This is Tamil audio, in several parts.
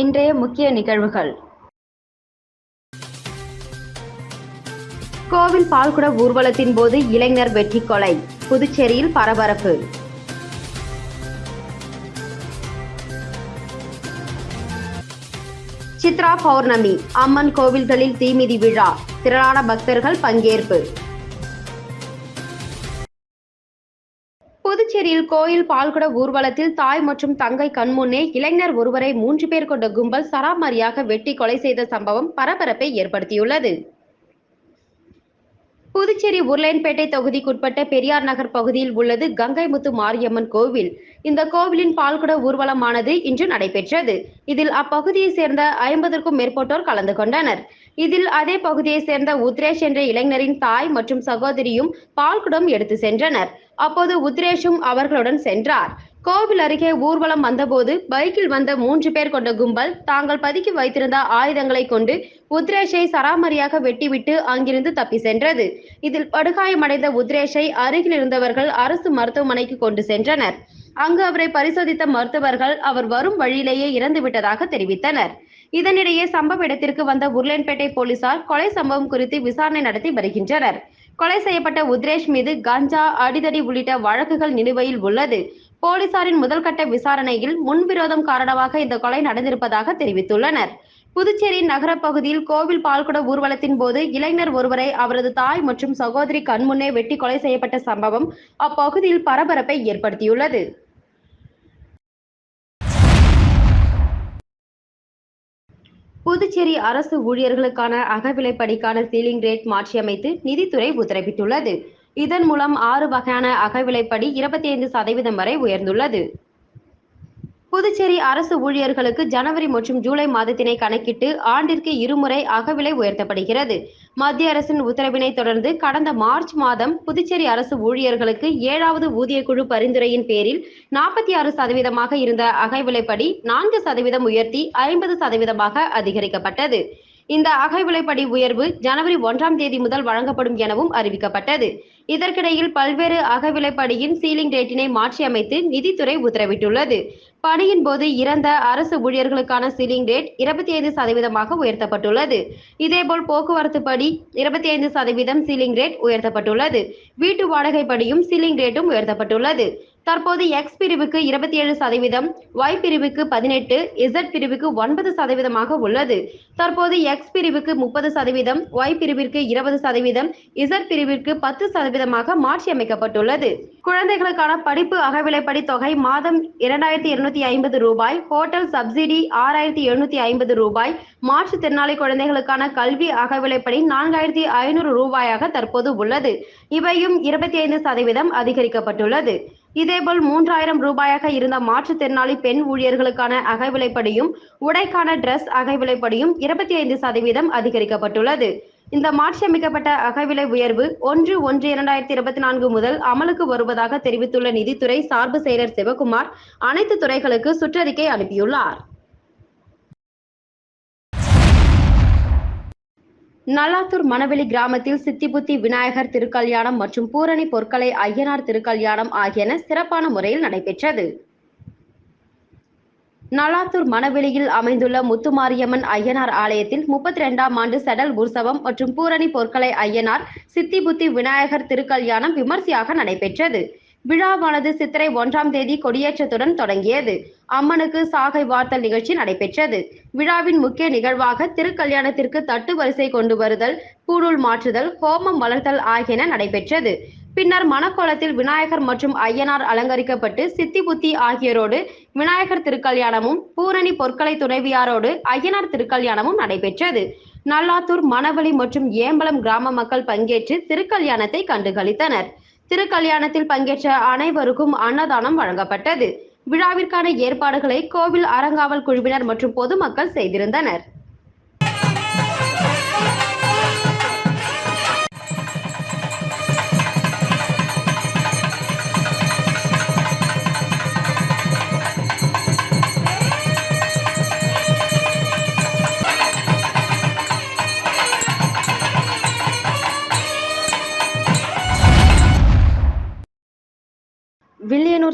இன்றைய முக்கிய நிகழ்வுகள். கோவில் பால்குட ஊர்வலத்தின் போது இளைஞர் வெற்றி கொலை புதுச்சேரியில் பரபரப்பு. சித்ரா பௌர்ணமி அம்மன் கோவில்களில் தீமிதி விழா திரளான பக்தர்கள் பங்கேற்பு. புதுச்சேரியில் கோயில் பால்குட ஊர்வலத்தில் தாய் மற்றும் தங்கை கண்முன்னே இளைஞர் ஒருவரை மூன்று பேர் கொண்ட கும்பல் சராமரியாக வெட்டி கொலை செய்த சம்பவம் பரபரப்பை ஏற்படுத்தியுள்ளது. புதுச்சேரி உருளையன்பேட்டை தொகுதிக்குட்பட்ட பெரியார் நகர் பகுதியில் உள்ளது கங்கைமுத்து மாரியம்மன் கோவில். இந்த கோவிலின் பால்குட ஊர்வலமானது இன்று நடைபெற்றது. இதில் அப்பகுதியை சேர்ந்த ஐம்பதற்கும் மேற்பட்டோர் கலந்து கொண்டனர். இதில் அதே பகுதியை சேர்ந்த உத்ரேஷ் என்ற இளைஞரின் தாய் மற்றும் சகோதரியும் பால்குடம் எடுத்து சென்றனர். அப்போது உத்ரேஷும் அவர்களுடன் சென்றார். கோவில் அருகே ஊர்வலம் வந்தபோது பைக்கில் வந்த மூன்று பேர் கொண்ட கும்பல் தாங்கள் பதுக்கி வைத்திருந்த ஆயுதங்களை கொண்டு உத்ரேஷை சராமரியாக வெட்டிவிட்டு அங்கிருந்து தப்பி சென்றது. இதில் படுகாயமடைந்த உத்ரேஷை அருகில் இருந்தவர்கள் அரசு மருத்துவமனைக்கு கொண்டு சென்றனர். அங்கு அவரை பரிசோதித்த மருத்துவர்கள் அவர் வரும் வழியிலேயே இறந்து விட்டதாக தெரிவித்தனர். இதனிடையே சம்பவ இடத்திற்கு வந்த உருளையன்பேட்டை போலீசார் கொலை சம்பவம் குறித்து விசாரணை நடத்தி வருகின்றனர். கொலை செய்யப்பட்ட உத்ரேஷ் மீது கஞ்சா அடிதடி உள்ளிட்ட வழக்குகள் நிலுவையில் உள்ளது. போலீசாரின் முதல்கட்ட விசாரணையில் முன்விரோதம் காரணமாக இந்த கொலை நடந்திருப்பதாக தெரிவித்துள்ளனர். புதுச்சேரி நகர பகுதியில் கோவில் பால்குட ஊர்வலத்தின் போது இளைஞர் ஒருவரை அவரது தாய் மற்றும் சகோதரி கண்முன்னே வெட்டி கொலை செய்யப்பட்ட சம்பவம் அப்பகுதியில் பரபரப்பை ஏற்படுத்தியுள்ளது. புதுச்சேரி அரசு ஊழியர்களுக்கான அகவிலைப்படிக்கான சீலிங் ரேட் மாற்றியமைத்து நிதித்துறை உத்தரவிட்டுள்ளது. இதன் மூலம் ஆறு வகையான அகவிலைப்படி இருபத்தி ஐந்து சதவீதம் வரை உயர்ந்துள்ளது. புதுச்சேரி அரசு ஊழியர்களுக்கு ஜனவரி மற்றும் ஜூலை மாதத்தினை கணக்கிட்டு ஆண்டிற்கு இருமுறை அகவிலை உயர்த்தப்படுகிறது. மத்திய அரசின் உத்தரவினை தொடர்ந்து கடந்த மார்ச் மாதம் புதுச்சேரி அரசு ஊழியர்களுக்கு ஏழாவது ஊதியக்குழு பரிந்துரையின் பேரில் நாற்பத்தி ஆறு சதவீதமாக இருந்த அகவிலைப்படி நான்கு சதவீதம் உயர்த்தி ஐம்பது சதவீதமாக அதிகரிக்கப்பட்டது. இந்த அகவிலைப்படி உயர்வு ஜனவரி ஒன்றாம் தேதி முதல் வழங்கப்படும் எனவும் அறிவிக்கப்பட்டது. இதற்கிடையில் பல்வேறு அகவிலைப்படியின் சீலிங் ரேட்டினை மாற்றியமைத்து நிதித்துறை உத்தரவிட்டுள்ளது. பணியின் போது இறந்த அரசு ஊழியர்களுக்கான சீலிங் ரேட் இருபத்தி ஐந்து சதவீதமாக உயர்த்தப்பட்டுள்ளது. இதேபோல் போக்குவரத்து படி இருபத்தி ஐந்து சதவீதம் சீலிங் ரேட் உயர்த்தப்பட்டுள்ளது. வீட்டு வாடகை படியும் சீலிங் ரேட்டும் உயர்த்தப்பட்டுள்ளது. தற்போது எக்ஸ் பிரிவுக்கு இருபத்தி ஏழு சதவீதம் ஒய் பிரிவுக்கு பதினெட்டு இசட் பிரிவுக்கு ஒன்பது சதவீதமாக உள்ளது. தற்போது எக்ஸ் பிரிவுக்கு முப்பது சதவீதம் ஒய் பிரிவிற்கு இருபது சதவீதம் இசட் பிரிவிற்கு பத்து சதவீதமாக மாற்றியமைக்கப்பட்டுள்ளது குழந்தைகளுக்கான படிப்பு அகவிலைப்படி தொகை மாதம் இரண்டாயிரத்தி இருநூத்தி ஐம்பது ரூபாய் ஹோட்டல் சப்சிடி ஆறாயிரத்தி எழுநூத்தி ஐம்பது ரூபாய் மாற்றுத்திறனாளி குழந்தைகளுக்கான கல்வி அகவிலைப்படி நான்காயிரத்தி ஐநூறு ரூபாயாக தற்போது உள்ளது. இவையும் இருபத்தி ஐந்து சதவீதம் அதிகரிக்கப்பட்டுள்ளது. இதேபோல் மூன்றாயிரம் ரூபாயாக இருந்த மாற்றுத்திறனாளி பெண் ஊழியர்களுக்கான அகவிலைப்படியும் உடைக்கான டிரஸ் அகவிலைப்படியும் இருபத்தி ஐந்து சதவீதம் அதிகரிக்கப்பட்டுள்ளது. இந்த மாற்றியமைக்கப்பட்ட அகவிலை உயர்வு ஒன்று ஒன்று இரண்டாயிரத்தி இருபத்தி நான்கு முதல் அமலுக்கு வருவதாக தெரிவித்துள்ள நிதித்துறை சார்பு செயலர் சிவகுமார் அனைத்து துறைகளுக்கு சுற்றறிக்கை அனுப்பியுள்ளார். நல்லாத்தூர் மணவெளி கிராமத்தில் சித்திபுத்தி விநாயகர் திருக்கல்யாணம் மற்றும் பூரணி பொற்கலை ஐயனார் திருக்கல்யாணம் ஆகியன சிறப்பான முறையில் நடைபெற்றது. நல்லாத்தூர் மணவெளியில் அமைந்துள்ள முத்துமாரியம்மன் ஐயனார் ஆலயத்தில் முப்பத்தி ரெண்டாம் ஆண்டு செடல் உற்சவம் மற்றும் பூரணி பொற்கலை ஐயனார் சித்திபுத்தி விநாயகர் திருக்கல்யாணம் விமர்சையாக நடைபெற்றது. விழாவானது சித்திரை ஒன்றாம் தேதி கொடியேற்றத்துடன் தொடங்கியது. அம்மனுக்கு சாகை வார்த்தல் நிகழ்ச்சி நடைபெற்றது. விழாவின் முக்கிய நிகழ்வாக திருக்கல்யாணத்திற்கு தட்டு வரிசை கொண்டு வருதல் பூணூல் மாற்றுதல் ஹோமம் வளர்த்தல் ஆகியன நடைபெற்றது. பின்னர் மணக்கோலத்தில் விநாயகர் மற்றும் ஐயனார் அலங்கரிக்கப்பட்டு சித்தி புத்தி ஆகியோரோடு விநாயகர் திருக்கல்யாணமும் பூரணி பொற்கலை துணைவியாரோடு ஐயனார் திருக்கல்யாணமும் நடைபெற்றது. நல்லாத்தூர் மணவழி மற்றும் ஏம்பலம் கிராம மக்கள் பங்கேற்று திருக்கல்யாணத்தை கண்டுகளித்தனர். திருக்கல்யாணத்தில் பங்கேற்ற அனைவருக்கும் அன்னதானம் வழங்கப்பட்டது. விழாவிற்கான ஏற்பாடுகளை கோவில் அறங்காவல் குழுவினர் மற்றும் பொதுமக்கள் செய்திருந்தனர்.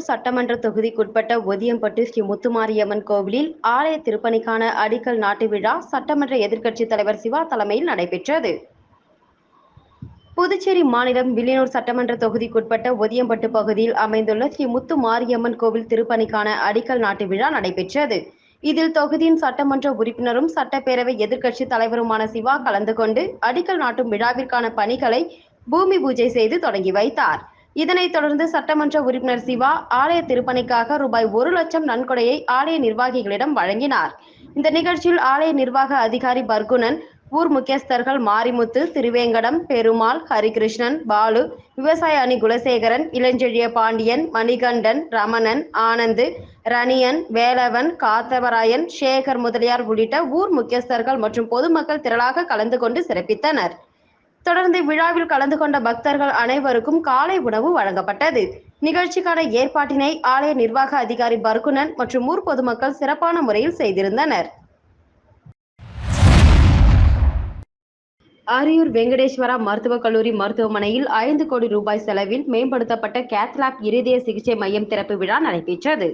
சட்டமன்ற தொகுதிக்குட்பட்ட ஒதியம்பட்டு ஸ்ரீ முத்துமாரியம்மன் கோவிலில் ஆலய திருப்பணிக்கான அடிக்கல் நாட்டு விழா சட்டமன்ற எதிர்க்கட்சித் தலைவர் சிவா தலைமையில் நடைபெற்றது. புதுச்சேரி மாநிலம் வில்லியனூர் சட்டமன்ற தொகுதிக்குட்பட்ட ஒதியம்பட்டு பகுதியில் அமைந்துள்ள ஸ்ரீ முத்து மாரியம்மன் கோவில் திருப்பணிக்கான அடிக்கல் நாட்டு விழா நடைபெற்றது. இதில் தொகுதியின் சட்டமன்ற உறுப்பினரும் சட்டப்பேரவை எதிர்க்கட்சித் தலைவருமான சிவா கலந்து கொண்டு அடிக்கல் நாட்டும் விழாவிற்கான பணிகளை பூமி பூஜை செய்து தொடங்கி வைத்தார். இதனைத் தொடர்ந்து சட்டமன்ற உறுப்பினர் சிவா ஆலய திருப்பணிக்காக ரூபாய் ஒரு லட்சம் நன்கொடையை ஆலய நிர்வாகிகளிடம் வழங்கினார். இந்த நிகழ்ச்சியில் ஆலய நிர்வாக அதிகாரி பர்குணன் ஊர் முக்கியஸ்தர்கள் மாரிமுத்து திருவேங்கடம் பெருமாள் ஹரிகிருஷ்ணன் பாலு விவசாய அணி குலசேகரன் இளஞ்செழிய பாண்டியன் மணிகண்டன் ரமணன் ஆனந்து ரணியன் வேலவன் காத்தவராயன் சேகர் முதலியார் உள்ளிட்ட ஊர் முக்கியஸ்தர்கள் மற்றும் பொதுமக்கள் திரளாக கலந்து கொண்டு சிறப்பித்தனர். தொடர்ந்து விழாவில் கலந்து கொண்ட பக்தர்கள் அனைவருக்கும் காலை உணவு வழங்கப்பட்டது. நிகழ்ச்சிக்கான ஏற்பாட்டினை ஆலய நிர்வாக அதிகாரி பர்குணன் மற்றும் ஊர் பொதுமக்கள் சிறப்பான முறையில் செய்திருந்தனர். அரியூர் வெங்கடேஸ்வரா மருத்துவக் கல்லூரி மருத்துவமனையில் ஐந்து கோடி ரூபாய் செலவில் மேம்படுத்தப்பட்ட கேத்லாப் இருதய சிகிச்சை மையம் திறப்பு விழா நடைபெற்றது.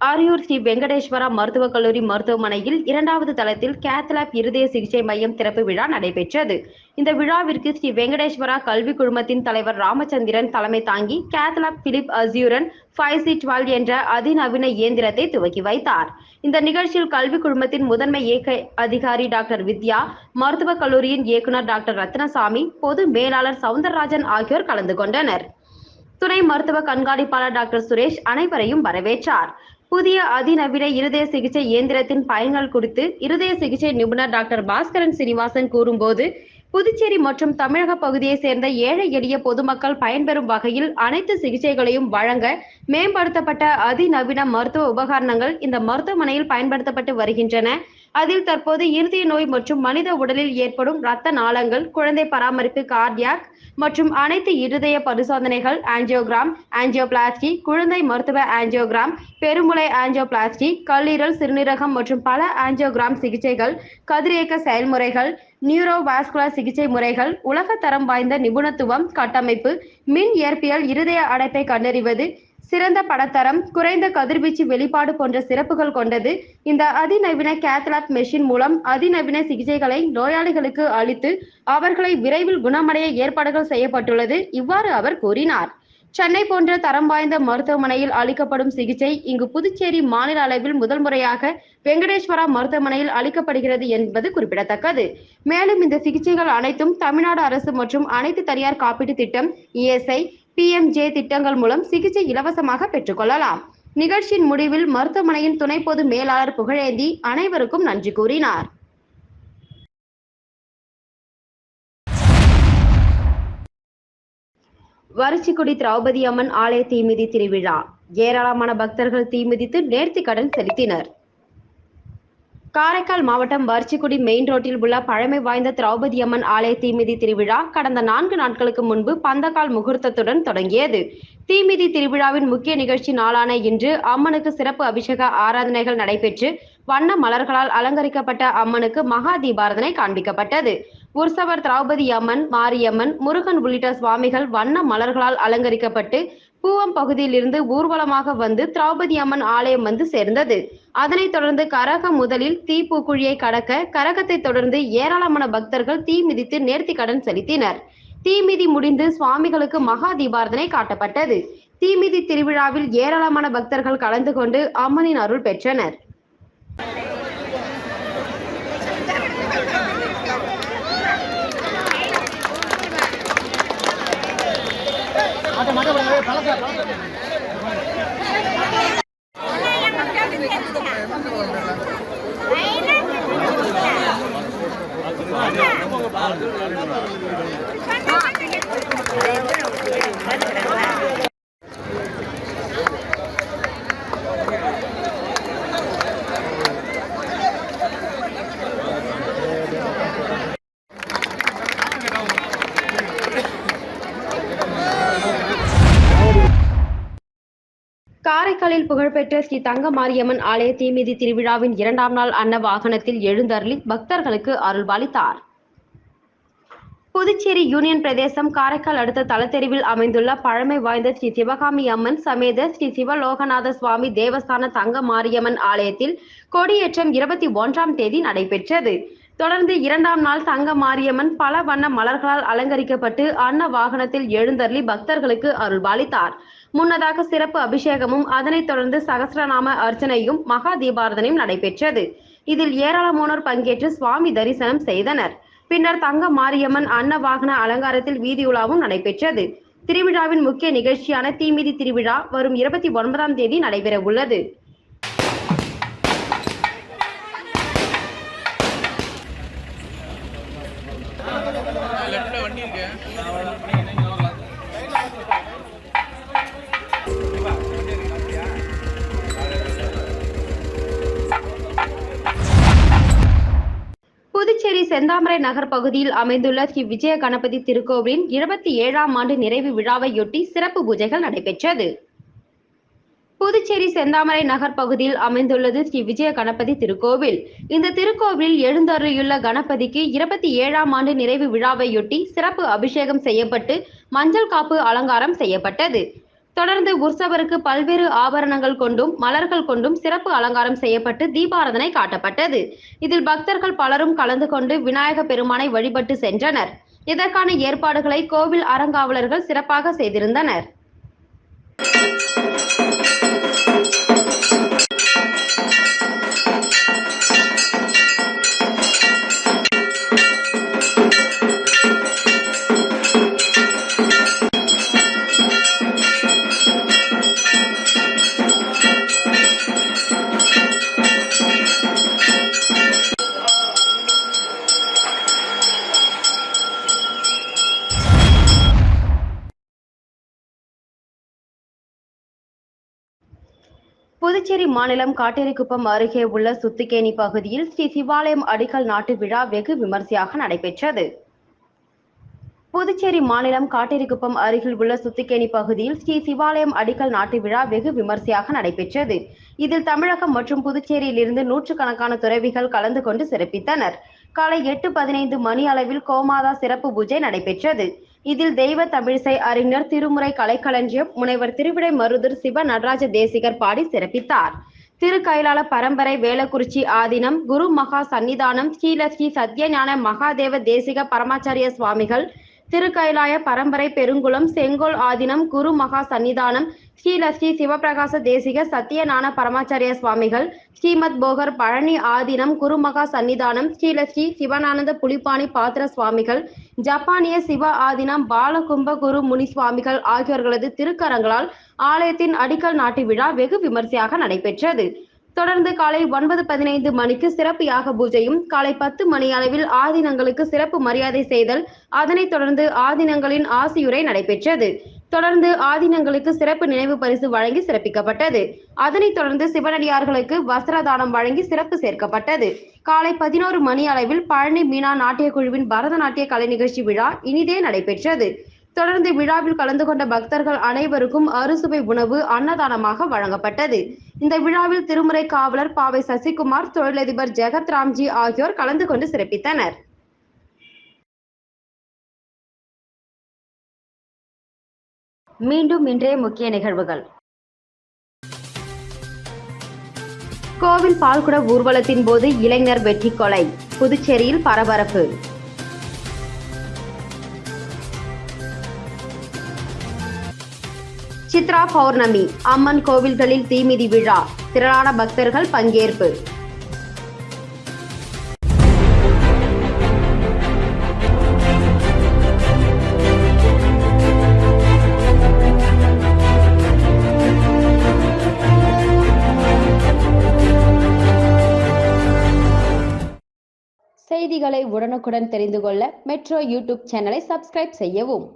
அரியூர் ஸ்ரீ வெங்கடேஸ்வரா மருத்துவக் கல்லூரி மருத்துவமனையில் இரண்டாவது தளத்தில் கேத்லாப் இருதய சிகிச்சை மையம் திறப்பு விழா நடைபெற்றது. இந்த விழாவிற்கு ஸ்ரீ வெங்கடேஸ்வரா கல்வி குழுமத்தின் தலைவர் ராமச்சந்திரன் தலைமை தாங்கி cath lab Philips Azurion five C twelve என்ற அதிநவீன இயந்திரத்தை துவக்கி வைத்தார். இந்த நிகழ்ச்சியில் கல்வி குழுமத்தின் முதன்மை இயக்க அதிகாரி டாக்டர் வித்யா மருத்துவக் கல்லூரியின் இயக்குனர் டாக்டர் ரத்னசாமி பொது மேலாளர் சவுந்தரராஜன் ஆகியோர் கலந்து கொண்டனர். துணை மருத்துவ கண்காணிப்பாளர் டாக்டர் சுரேஷ் அனைவரையும் வரவேற்றார். புதிய அதிநவீன இருதய சிகிச்சை இயந்திரத்தின் பயன்கள் குறித்து இருதய சிகிச்சை நிபுணர் டாக்டர் பாஸ்கரன் சீனிவாசன் கூறும்போது புதுச்சேரி மற்றும் தமிழக பகுதியை சேர்ந்த ஏழை எளிய பொதுமக்கள் பயன்பெறும் வகையில் அனைத்து சிகிச்சைகளையும் வழங்க மேம்படுத்தப்பட்ட அதிநவீன மருத்துவ உபகரணங்கள் இந்த மருத்துவமனையில் பயன்படுத்தப்பட்டு வருகின்றன. அதில் தற்போது இருதய நோய் மற்றும் மனித உடலில் ஏற்படும் இரத்த நாளங்கள் குழந்தை பராமரிப்பு கார்டியாக் மற்றும் அனைத்து இருதய பரிசோதனைகள் ஆஞ்சியோகிராம் ஆஞ்சியோபிளாஸ்டி குழந்தை மருத்துவ ஆஞ்சியோகிராம் பெருமுளை ஆஞ்சியோபிளாஸ்டி கல்லீரல் சிறுநீரகம் மற்றும் பல ஆஞ்சியோகிராம் சிகிச்சைகள் கதிரியக்க செயல்முறைகள் நியூரோவாஸ்குலர் சிகிச்சை முறைகள் உலகத்தரம் வாய்ந்த நிபுணத்துவம் கட்டமைப்பு மின் இயற்பியல் இருதய அடைப்பை கண்டறிவது சிறந்த படத்தரம் குறைந்த கதிர்வீச்சு வெளிப்பாடு போன்ற சிறப்புகள் கொண்டது. இந்த அதிநவீன கேத்லாப் மெஷின் மூலம் அதிநவீன சிகிச்சைகளை நோயாளிகளுக்கு அளித்து அவர்களை விரைவில் குணமடைய ஏற்பாடுகள் செய்யப்பட்டுள்ளது. இவ்வாறு அவர் கூறினார். சென்னை போன்ற தரம் வாய்ந்த மருத்துவமனையில் அளிக்கப்படும் சிகிச்சை இங்கு புதுச்சேரி மாநில அளவில் முதல் முறையாக வெங்கடேஸ்வரா மருத்துவமனையில் அளிக்கப்படுகிறது என்பது குறிப்பிடத்தக்கது. மேலும் இந்த சிகிச்சைகள் அனைத்தும் தமிழ்நாடு அரசு மற்றும் அனைத்து தனியார் காப்பீட்டு திட்டம் இஎஸ்ஐ பிஎம்ஜே திட்டங்கள் மூலம் சிகிச்சை இலவசமாக பெற்றுக்கொள்ளலாம். நிகழ்ச்சியின் முடிவில் மருத்துவமனையின் துணை பொது மேலாளர் புகழேந்தி அனைவருக்கும் நன்றி கூறினார். வரிச்சிக்குடி திரௌபதி அம்மன் ஆலய தீமிதி திருவிழா. ஏராளமான பக்தர்கள் தீமிதித்து நேர்த்தி கடன் செலுத்தினர். காரைக்கால் மாவட்டம் வரிச்சிக்குடி மெயின் ரோட்டில் உள்ள பழமை வாய்ந்த திரௌபதி அம்மன் ஆலய தீமிதி திருவிழா கடந்த நான்கு நாட்களுக்கு முன்பு பந்தக்கால் முகூர்த்தத்துடன் தொடங்கியது. தீமிதி திருவிழாவின் முக்கிய நிகழ்ச்சி நாளான இன்று அம்மனுக்கு சிறப்பு அபிஷேக ஆராதனைகள் நடைபெற்று வண்ண மலர்களால் அலங்கரிக்கப்பட்ட அம்மனுக்கு மகா தீபாரதனை காண்பிக்கப்பட்டது. உற்சவர் திரௌபதி அம்மன் மாரியம்மன் முருகன் உள்ளிட்ட சுவாமிகள் வண்ண மலர்களால் அலங்கரிக்கப்பட்டு பூவம் பகுதியிலிருந்து ஊர்வலமாக வந்து திரௌபதி அம்மன் ஆலயம் வந்து சேர்ந்தது. அதனைத் தொடர்ந்து கரகம் முதலில் தீப்பூக்குழியை கடக்க கரகத்தை தொடர்ந்து ஏராளமான பக்தர்கள் தீ மிதித்து நேர்த்தி கடன் செலுத்தினர். தீமிதி முடிந்து சுவாமிகளுக்கு மகா தீபாரதனை காட்டப்பட்டது. தீமிதி திருவிழாவில் ஏராளமான பக்தர்கள் கலந்து கொண்டு அம்மனின் அருள் பெற்றனர். காரைக்காலில் புகழ்பெற்ற ஸ்ரீ தங்க மாரியம்மன் ஆலய தீமிதி திருவிழாவின் இரண்டாம் நாள் அன்ன வாகனத்தில் எழுந்தருளி பக்தர்களுக்கு அருள்பாலித்தார் புதுச்சேரி யூனியன் பிரதேசம் காரைக்கால் அடுத்த தலத்தெருவில் அமைந்துள்ள பழமை வாய்ந்த ஸ்ரீ சிவகாமி அம்மன் சமேத ஸ்ரீ சிவலோகநாத சுவாமி தேவஸ்தான தங்க மாரியம்மன் ஆலயத்தில் கொடியேற்றம் இருபத்தி ஒன்றாம் தேதி நடைபெற்றது. தொடர்ந்து இரண்டாம் நாள் தங்க மாரியம்மன் பல வண்ண மலர்களால் அலங்கரிக்கப்பட்டு அன்ன வாகனத்தில் எழுந்தருளி பக்தர்களுக்கு அருள்பாலித்தார் முன்னதாக சிறப்பு அபிஷேகமும் அதனைத் தொடர்ந்து சகஸ்ரநாம அர்ச்சனையும் மகா தீபாரதனையும் நடைபெற்றது. இதில் ஏராளமானோர் பங்கேற்று சுவாமி தரிசனம் செய்தனர். பின்னர் தங்க மாரியம்மன் அன்ன வாகன அலங்காரத்தில் வீதியுலாவும் நடைபெற்றது. திருவிழாவின் முக்கிய நிகழ்ச்சியான தீமிதி திருவிழா வரும் இருபத்தி ஒன்பதாம் தேதி நடைபெற உள்ளது புதுச்சேரி செந்தாமரை நகர் பகுதியில் அமைந்துள்ள ஸ்ரீ விஜய கணபதி திருக்கோவிலின் இருபத்தி ஏழாம் ஆண்டு நிறைவு விழாவையொட்டி சிறப்பு பூஜைகள் நடைபெற்றது. புதுச்சேரி செந்தாமரை நகர் பகுதியில் அமைந்துள்ளது ஸ்ரீ விஜய கணபதி திருக்கோவில். இந்த திருக்கோவிலில் எழுந்தருளியுள்ள கணபதிக்கு இருபத்தி ஏழாம் ஆண்டு நிறைவு விழாவையொட்டி சிறப்பு அபிஷேகம் செய்யப்பட்டு மஞ்சள் காப்பு அலங்காரம் செய்யப்பட்டது. தொடர்ந்து உற்சவருக்கு பல்வேறு ஆபரணங்கள் கொண்டும் மலர்கள் கொண்டும் சிறப்பு அலங்காரம் செய்யப்பட்டு தீபாரதனை காட்டப்பட்டது. இதில் பக்தர்கள் பலரும் கலந்து கொண்டு விநாயக பெருமானை வழிபட்டு சென்றனர். இதற்கான ஏற்பாடுகளை கோவில் அறங்காவலர்கள் சிறப்பாக செய்திருந்தனர். புதுச்சேரி மாநிலம் காட்டேரிக்குப்பம் அருகே உள்ள சுத்திகேணி பகுதியில் ஸ்ரீ சிவாலயம் அடிக்கல் நாட்டு விழா வெகு விமர்சையாக நடைபெற்றது. புதுச்சேரி மாநிலம் காட்டேரிக்குப்பம் அருகில் உள்ள சுத்திகேணி பகுதியில் ஸ்ரீ சிவாலயம் அடிக்கல் நாட்டு விழா வெகு விமர்சையாக நடைபெற்றது. இதில் தமிழகம் மற்றும் புதுச்சேரியிலிருந்து நூற்றுக்கணக்கான துறவிகள் கலந்து கொண்டு சிறப்பித்தனர். காலை எட்டு பதினைந்து மணி அளவில் கோமாதா சிறப்பு பூஜை நடைபெற்றது. இதில் தெய்வ தமிழிசை அறிஞர் திருமுறை கலைக்களஞ்சியம் முனைவர் திருவிடை மருதூர் சிவ நடராஜ தேசிகர் பாடி சிறப்பித்தார். திருக்கைலால பரம்பரை வேலக்குறிச்சி ஆதீனம் குரு மகா சன்னிதானம் ஸ்ரீலஸ்ரீ சத்யஞான மகாதேவ தேசிக பரமாச்சாரிய சுவாமிகள் திருக்கைலாய பரம்பரை பெருங்குளம் செங்கோல் ஆதீனம் குரு மகா சன்னிதானம் ஸ்ரீலஸ்ரீ சிவபிரகாச தேசிக சத்தியநான பரமாச்சாரிய சுவாமிகள் ஸ்ரீமத் போகர் பழனி ஆதீனம் குருமகா சன்னிதானம் ஸ்ரீலஸ்ரீ சிவனானந்த புலிப்பாணி பாத்திர சுவாமிகள் ஜப்பானிய சிவ ஆதீனம் பாலகும்ப குரு முனி சுவாமிகள் ஆகியோர்களது திருக்கரங்களால் ஆலயத்தின் அடிக்கல் நாட்டு விழா வெகு விமர்சையாக நடைபெற்றது. தொடர்ந்து காலை ஒன்பது பதினைந்து மணிக்கு சிறப்பு யாக பூஜையும் காலை பத்து மணி அளவில் ஆதீனங்களுக்கு சிறப்பு மரியாதை செய்தல். அதனைத் தொடர்ந்து ஆதீனங்களின் ஆசியுரை நடைபெற்றது. தொடர்ந்து ஆதீனங்களுக்கு சிறப்பு நினைவு பரிசு வழங்கி சிறப்பிக்கப்பட்டது. அதனைத் தொடர்ந்து சிவனடியார்களுக்கு வஸ்திரதானம் வழங்கி சிறப்பு சேர்க்கப்பட்டது. காலை பதினோரு மணி அளவில் பழனி மீனா நாட்டிய குழுவின் பரதநாட்டிய கலை நிகழ்ச்சி விழா இனிதே நடைபெற்றது. தொடர்ந்து விழாவில் கலந்து கொண்ட பக்தர்கள் அனைவருக்கும் அறுசுவை உணவு அன்னதானமாக வழங்கப்பட்டது. இந்த விழாவில் திருமுறை காவலர் பாவை சசிகுமார் தொழிலதிபர் ஜெகத் ராம்ஜி ஆகியோர் கலந்து கொண்டு சிறப்பித்தனர். மீண்டும் இன்றைய முக்கிய நிகழ்வுகள். கோவில் பால்குட ஊர்வலத்தின் போது இளைஞர் வெட்டி கொலை புதுச்சேரியில் பரபரப்பு. சித்ரா பௌர்ணமி அம்மன் கோவில்களில் தீமிதி விழா திரளான பக்தர்கள் பங்கேற்பு. செய்திகளை உடனுக்குடன் தெரிந்து கொள்ள மெட்ரோ யூடியூப் சேனலை சப்ஸ்கிரைப் செய்யவும்.